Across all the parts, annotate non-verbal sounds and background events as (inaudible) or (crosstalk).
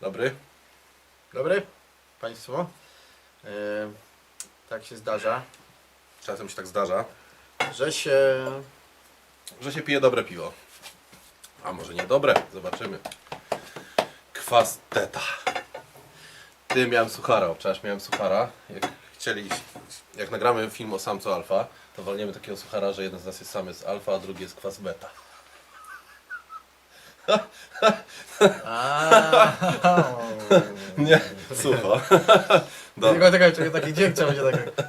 Dobry. Dobry Państwo. E, tak się zdarza, Czasem się tak zdarza, że się że się pije dobre piwo. A może nie dobre? Zobaczymy. Kwas teta. Ty miałem suchara, obczas miałem suchara. Jak chcieli, jak nagramy film o samcu alfa, to walniemy takiego suchara, że jeden z nas jest samiec alfa, a drugi jest kwas beta. (laughs) Nie, sucho. (laughs) Dobra. Tylko czekaj, czekaj, taki dźwięk trzeba będzie tak.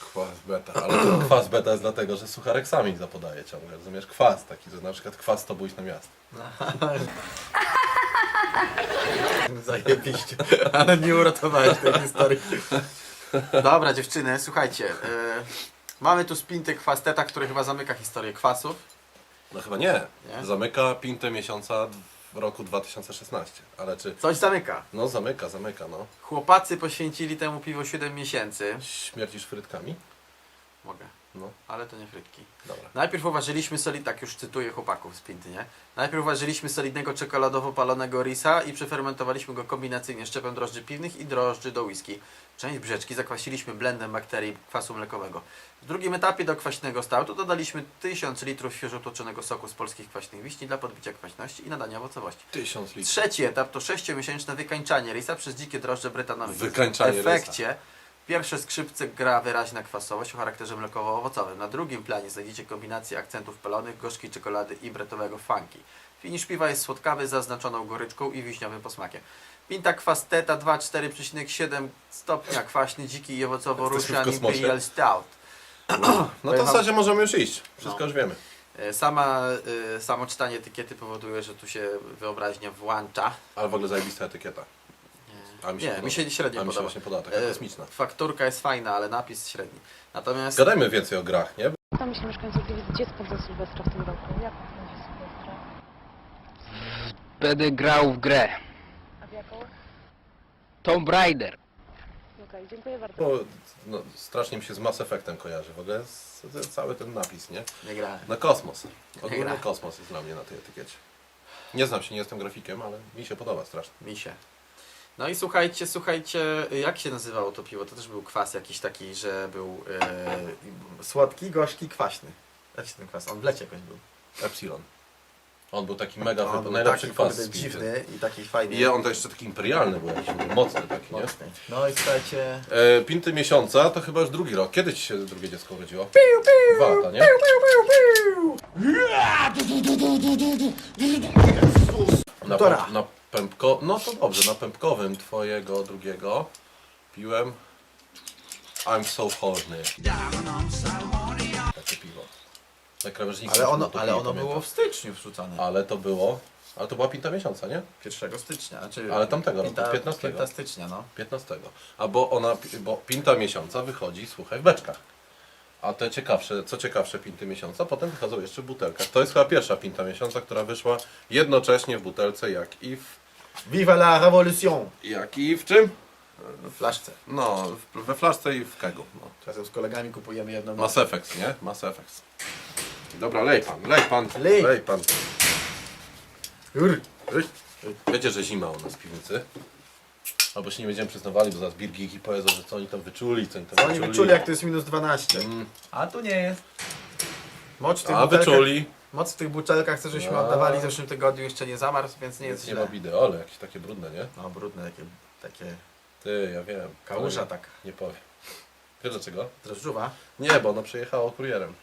Kwas beta, ale ten kwas beta jest dlatego, że sucharek sami zapodaje ciągle. Rozumiesz? Kwas taki, że na przykład kwas to bójść na miasto. (laughs) (laughs) Zajebiście. Ale nie uratowałeś tej historii. Dobra dziewczyny, słuchajcie. E, mamy tu spinty kwasteta, który chyba zamyka historię kwasów. No chyba nie. Nie? Zamyka pintę miesiąca w roku 2016. Ale czy... Coś zamyka. No zamyka, zamyka, no. Chłopacy poświęcili temu piwo 7 miesięcy. Śmierdzisz frytkami? Mogę, No, ale to nie frytki. dobra. Najpierw uważyliśmy solid, tak już cytuję chłopaków z Pinty, nie? Najpierw uważyliśmy solidnego czekoladowo palonego risa i przefermentowaliśmy go kombinacyjnie szczepem drożdży piwnych i drożdży do whisky. Część brzeczki zakwasiliśmy blendem bakterii kwasu mlekowego. W drugim etapie do kwaśnego stałtu dodaliśmy 1000 litrów świeżo tłoczonego soku z polskich kwaśnych wiśni dla podbicia kwaśności i nadania owocowości. Tysiąc litrów. Trzeci etap to 6-miesięczne wykańczanie risa przez dzikie drożdże brytanowe. Wykańczanie W efekcie pierwsze skrzypce gra wyraźna kwasowość o charakterze mlekowo-owocowym. Na drugim planie znajdziecie kombinację akcentów pelonych, gorzkiej czekolady i bretowego funky. Finisz piwa jest słodkawy zaznaczoną goryczką i wiśniowym posmakiem. Pinta kwas Teta 2,4,7 stopnia kwaśny, dziki i owocowo-ruszany kosmosie. Imperial Stout. (clears throat) No to w zasadzie możemy już iść. Wszystko No. już wiemy. E, Sama, e, samo czytanie etykiety powoduje, że tu się wyobraźnia włącza. Ale w ogóle zajebista etykieta. A mi się Nie, podoba. mi się średnio A mi się podoba. właśnie podoba, taka E, kosmiczna. Fakturka jest fajna, ale napis średni. Natomiast Gadajmy więcej o grach, nie? Tam się mieszkańcy Gliwic, gdzie spędza Sylwestra w tym roku? Jak spędzi Sylwestra? Będę grał w grę. A w jaką? Tomb Raider. Okej, dziękuję bardzo. Bo no, strasznie mi się z Mass Effectem kojarzy. W ogóle z, z, cały ten napis, nie? nie grałem. Na kosmos. Ogólnie Gra. kosmos jest dla mnie na tej etykiecie. Nie znam się, nie jestem grafikiem, ale mi się podoba strasznie. Misie. No i słuchajcie, słuchajcie, jak się nazywało to piwo? To też był kwas jakiś taki, że był e, słodki, gorzki, kwaśny. Jak się ten kwas? On w lecie jakoś był. Epsilon. On był taki mega, On był najlepszy taki, kwas z dziwny i taki fajny. I on to jeszcze taki imperialny był, jakiś mocny taki, nie? Mocny. No i słuchajcie... E, Pinty miesiąca to chyba już drugi rok. Kiedy ci się drugie dziecko urodziło? Dwa lata, nie? Na, Półtora. pęp, na pępko, no to dobrze, na pępkowym twojego drugiego piłem I'm so horny. Takie piwo. Na krawężniku. Ale ono, ale ono było w styczniu wrzucane. Ale to było, ale to była pinta miesiąca, nie? 1 stycznia. Znaczy, Ale tamtego roku, Pinta- 15. 15 stycznia, no. 15. A bo ona, bo pinta miesiąca wychodzi, słuchaj, w beczkach. A te ciekawsze, co ciekawsze pinty miesiąca, potem wychodzą jeszcze w butelkach. To jest chyba pierwsza pinta miesiąca, która wyszła jednocześnie w butelce, jak i w, Viva la revolution! jak i w czym? W flaszce. No, w, we flaszce i w kegu. No. Czasem z kolegami kupujemy jedną. Mass Effect, nie? Mass Effect. Dobra, lej pan, lej pan, Lej. lej pan. Ur. Wiecie, że zima u nas w piwnicy? Albo się nie będziemy przyznawali, bo zaraz birgiki powiedzą, że co oni tam wyczuli, co oni tam Co oni wyczuli jak to jest minus 12? Mm, A tu nie jest. Mocz w tych a butelkach, wyczuli. moc w tych butelkach, co żeśmy A. oddawali w zeszłym tygodniu jeszcze nie zamarzł, więc nie jest Nie ma źle. ale jakieś takie brudne, nie? No brudne takie, takie Ty, ja wiem. kałuża Ale taka. Nie powiem. Wiesz dlaczego? Drożdżuwa. Nie, bo ona przejechała kurierem.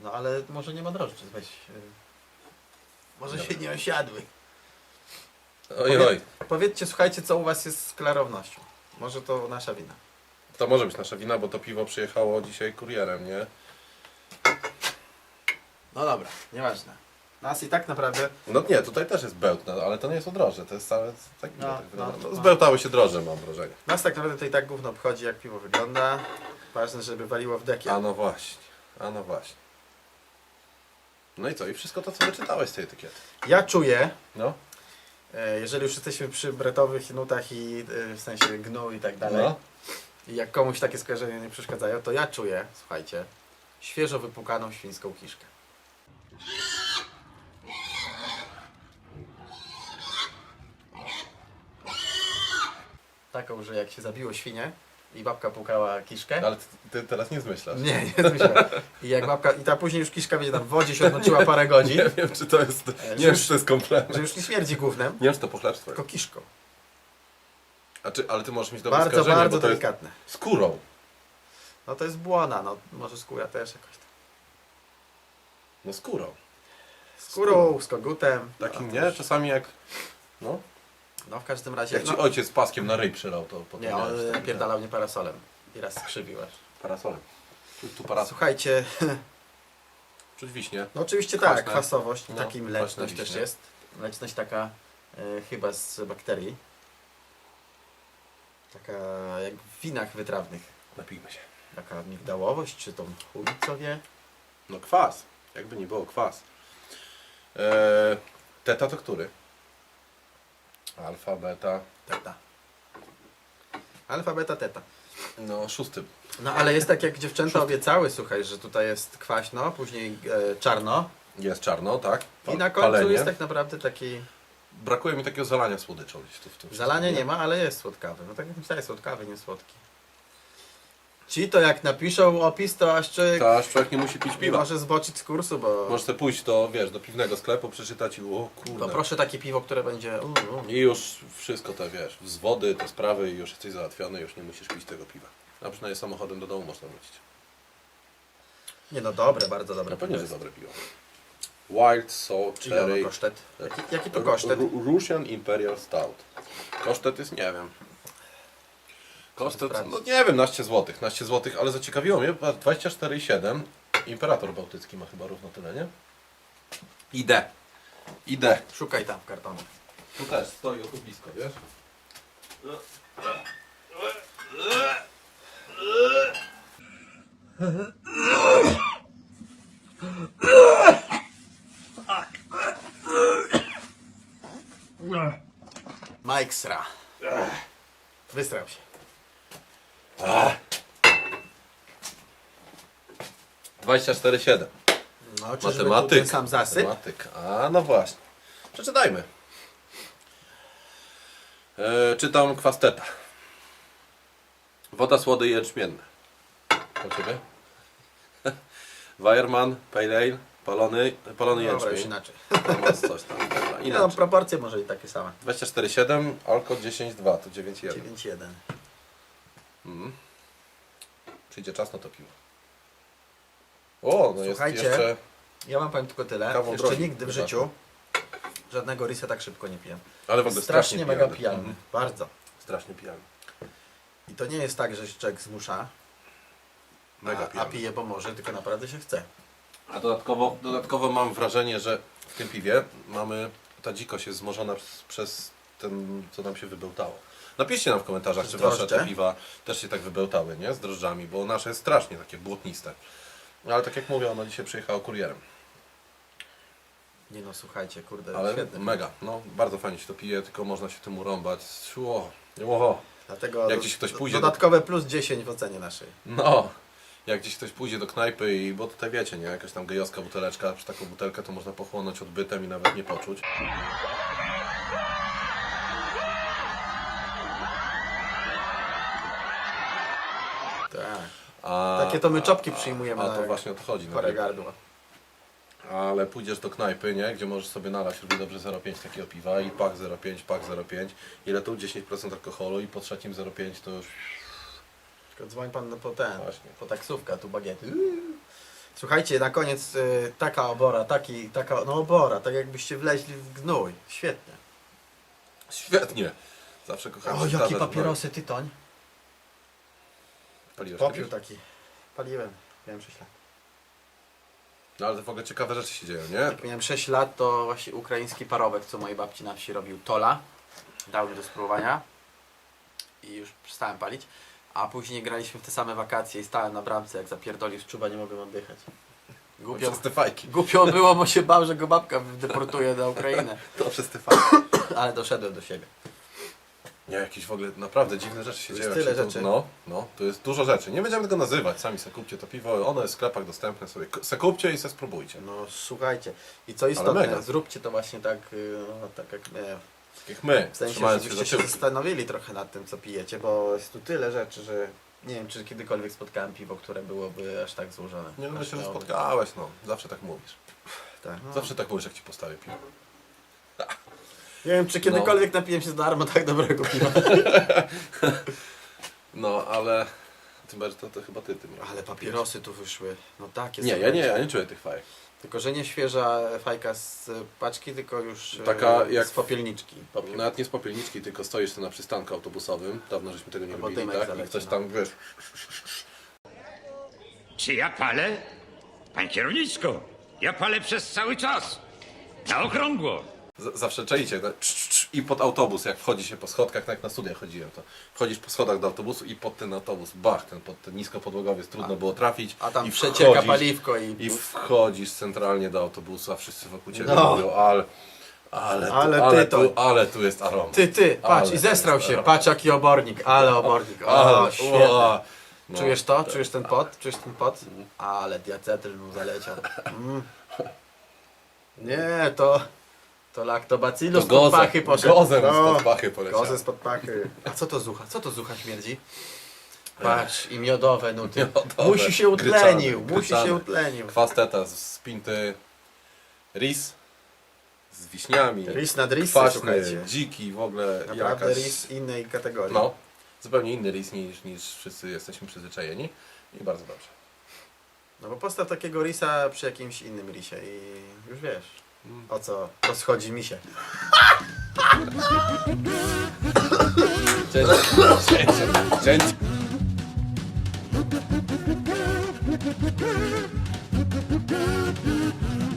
No ale może nie ma drożdży, weź. y, Może Dobra. się nie osiadły. Oj, oj. Powiedzcie, słuchajcie, co u was jest z klarownością. Może to nasza wina. To może być nasza wina, bo to piwo przyjechało dzisiaj kurierem, nie? No dobra, nieważne. Nas i tak naprawdę No nie, tutaj też jest bełtne, ale to nie jest o droże, to jest całe tak, No, tak no, no, no. Zbełtały się droże, mam wrażenie. Nas tak naprawdę to i tak gówno obchodzi, jak piwo wygląda. Ważne, żeby waliło w dekiel. A no właśnie, a no właśnie. No i co? I wszystko to, co wyczytałeś z tej etykiety. Ja czuję, No, jeżeli już jesteśmy przy bretowych nutach i e, w sensie gnu i tak dalej, no. I jak komuś takie skojarzenia nie przeszkadzają, to ja czuję, słuchajcie, świeżo wypukaną świńską kiszkę. Taką, że jak się zabiło świnię i babka pukała kiszkę. Ale ty, ty teraz nie zmyślasz. Nie, nie myślę. I jak babka, i ta później już kiszka będzie tam w wodzie się odmęczyła parę (laughs) godzin, Nie wiem, czy to jest. E, Nie wiem, czy to jest komplement. że już nie śmierdzi gównem, Nie wiem, czy to pochlebstwo jest. tylko kiszką. A czy, ale ty możesz mieć dobre Bardzo, skojarzenie, bardzo bo to jest delikatne. skórą. No to jest błona, no może skóra też jakoś tam. No skórą. Skórą, z kogutem. Takim, no, nie? Czasami jak... No. No w każdym razie, Jak ci no, ojciec paskiem na ryj przylał, to potem nie, miałeś on taki, pierdalał mnie parasolem i raz skrzywił aż. Parasolem. Tu, tu parasol. Słuchajcie, (laughs) Czuć wiśnie. no oczywiście Kwaśne. tak, kwasowość, No, taki mleczność też jest. Mleczność taka e, chyba z bakterii. Taka jak w winach wytrawnych. Napijmy się. Taka migdałowość, czy tą chuj co wie. No kwas. Jakby nie było, kwas. Eee, teta to który? Alfa, beta. Teta. Alfa, beta, teta. No szósty. No ale jest tak jak dziewczęta obiecały, słuchaj, że tutaj jest kwaśno, później e, czarno Jest czarno, tak? i na końcu Palenie. jest tak naprawdę taki... Brakuje mi takiego zalania słodyczą gdzieś tu w tym Zalania wszystkim, nie ma, ale jest słodkawy. No tak jak myślałem, słodkawy, nie słodki. Ci to jak napiszą opis, to aż człowiek To aż człowiek nie musi pić piwa. może zboczyć z kursu, bo... Możesz sobie pójść do, wiesz, do piwnego sklepu, przeczytać i o To kurde. proszę takie piwo, które będzie... Mm, mm. I już wszystko te, wiesz, z wody, te sprawy i już jesteś załatwiony, już nie musisz pić tego piwa. A przynajmniej samochodem do domu można wrócić. Nie no, dobre, bardzo dobre. No pewnie, piwo że jest. dobre piwo. Wild Ile ono Cherry. kosztet? Jaki, jaki to Ru- kosztet? Ru- Russian Imperial Stout. Kosztet jest, nie wiem. Sprawdzić. no nie wiem, naście złotych, naście złotych, ale zaciekawiło mnie, 24,7. Imperator Bałtycki ma chyba równo tyle, nie? Idę. Idę. Szukaj tam w kartonie. Tu też stoi o tu blisko, wiesz? Mike Sra. Wystrał się. 24,7. No, czyżby Matematyk. ten sam zasyp? Matematyk. A, no właśnie. Przeczytajmy. E, czytam kwasteta. Woda, słody i jęczmienne. Po ciebie? (laughs) Weierman, Pale Ale, palony, palony Dobra, już jęczmień. inaczej. Coś tam. (laughs) Dobra, Nie no, inaczej. proporcje może i takie same. 24,7, alkohol 10,2, to 9,1. 9-1. Mhm. Przyjdzie czas na to piwo. O, no jest Słuchajcie, jeszcze... Ja wam powiem tylko tyle. Kawał Jeszcze drogi, nigdy w życiu żadnego risa tak szybko nie piłem. Ale w ogóle Strasznie mega pijany. pijany. Mhm. Bardzo. Strasznie pijany. I to nie jest tak, że się człowiek zmusza, Mega a, a pijany. pije, bo może, tylko naprawdę się chce. A dodatkowo, dodatkowo mam wrażenie, że w tym piwie mamy, ta dzikość jest zmożona przez, przez ten, co nam się wybełtało. Napiszcie nam w komentarzach, Przez czy wasze te piwa też się tak wybełtały, nie? Z drożdżami, bo nasze jest strasznie takie błotniste. No, Ale tak jak mówię, ono dzisiaj przyjechało kurierem. Nie no, słuchajcie, kurde, Ale świetne. mega, no bardzo fajnie się to pije, tylko można się tym urąbać. Ło, ło. Dlatego Jak gdzieś ktoś pójdzie do- Dodatkowe plus 10 w ocenie naszej. No, jak gdzieś ktoś pójdzie do knajpy i, bo tutaj wiecie, nie, jakaś tam gejowska buteleczka, przy taką butelkę to można pochłonąć odbytem i nawet nie poczuć. A, Takie to my czopki przyjmujemy A na to właśnie o to chodzi. parę No, gardła. ale pójdziesz do knajpy, nie, gdzie możesz sobie nalać równie dobrze 0,5 takiego piwa i pak 0,5, pak 0,5. Ile to 10% alkoholu i po trzecim 0,5 to już... Tylko dzwoń pan po ten, Właśnie. po taksówkę, a tu bagiety. Słuchajcie, na koniec y, taka obora, taki, taka, no obora, tak jakbyście wleźli w gnój. Świetnie. Świetnie! Zawsze kochałem O, jakie papierosy, tytoń. Paliłeś Popiół kiedyś? taki. Paliłem, miałem 6 lat. No ale to w ogóle ciekawe rzeczy się dzieją, nie? Jak miałem 6 lat, to właśnie ukraiński parowek, co mojej babci na wsi robił Tola, dał mi do spróbowania i już przestałem palić. A później graliśmy w te same wakacje i stałem na bramce, jak zapierdolił z czuba, nie mogłem oddychać. Głupio, Przez te fajki. głupio było, bo się bał, że go babka deportuje na Ukrainę. To przez te fajki. Ale doszedłem do siebie. Nie, jakieś w ogóle naprawdę dziwne rzeczy się dzieją. jak tyle rzeczy. No, no, tu jest dużo rzeczy. Nie będziemy tego nazywać, sami se kupcie to piwo, ono jest w sklepach dostępne sobie. K- Se kupcie i se spróbujcie. No słuchajcie. I co istotne, mega. zróbcie to właśnie tak, y, no, tak jak my. Tak jak my, W sensie, trzymając się za żebyście się tyłki. zastanowili trochę nad tym, co pijecie, bo jest tu tyle rzeczy, że nie wiem, czy kiedykolwiek spotkałem piwo, które byłoby aż tak złożone. Nie no, myślę, że miałoby- spotkałeś, no. Zawsze tak mówisz. Tak, no. Zawsze tak mówisz, jak ci postawię piwo. Nie wiem, czy kiedykolwiek napiłem się z darmo tak dobrego piwa. (laughs) No, ale... Tym bardziej to, to chyba ty tym. Ale papierosy tu wyszły. No takie Nie, są. ja nie, ja nie czuję tych fajek. Tylko, że nie świeża fajka z paczki, tylko już Taka e, jak- z popielniczki. Popiel. Nawet nie z popielniczki, tylko stoisz tu na przystanku autobusowym. Dawno żeśmy tego nie Albo robili, dymek tak? zaleci, I ktoś no. tam, wiesz... Czy ja palę? Pan kierowniczko, ja palę przez cały czas. Na okrągło. Z- Zawsze czaicie, tak? Cz, cz, i pod autobus, jak wchodzi się po schodkach, tak jak na studiach chodziłem, to wchodzisz po schodach do autobusu i pod ten autobus, bach, ten, pod ten niskopodłogowiec, trudno było trafić. A tam i przecieka wchodzisz- paliwko i... I wchodzisz centralnie do autobusu, a wszyscy wokół ciebie No. mówią, ale, ale, tu, Ale ale, tu, ale tu jest aromat. Ty, ty, patrz, Ale i jest się, patrz jaki obornik, ale obornik, o, Ale, świetnie. ua. No. Czujesz to? Czujesz ten pot? Czujesz ten pot? Ale diacetyl mu zaleciał. Mm. Nie, to... To laktobacillus To pod gozem, pachy poszedł. gozem No, spod pachy poleciał. Spod pachy. A co to zucha? Co to zucha śmierdzi? Patrz, i miodowe nuty. Miodowe, musi się utlenił, gryczane, musi się gryczane. utlenił. Kwas teta z spinty, ris z wiśniami, Ris nad risy, kwaśny, słuchajcie. dziki, w ogóle Naprawdę jakaś... ris innej kategorii. No, zupełnie inny ris niż, niż wszyscy jesteśmy przyzwyczajeni i bardzo dobrze. No bo postaw takiego risa przy jakimś innym risie i już wiesz. O co? Rozchodzi mi się. Cześć.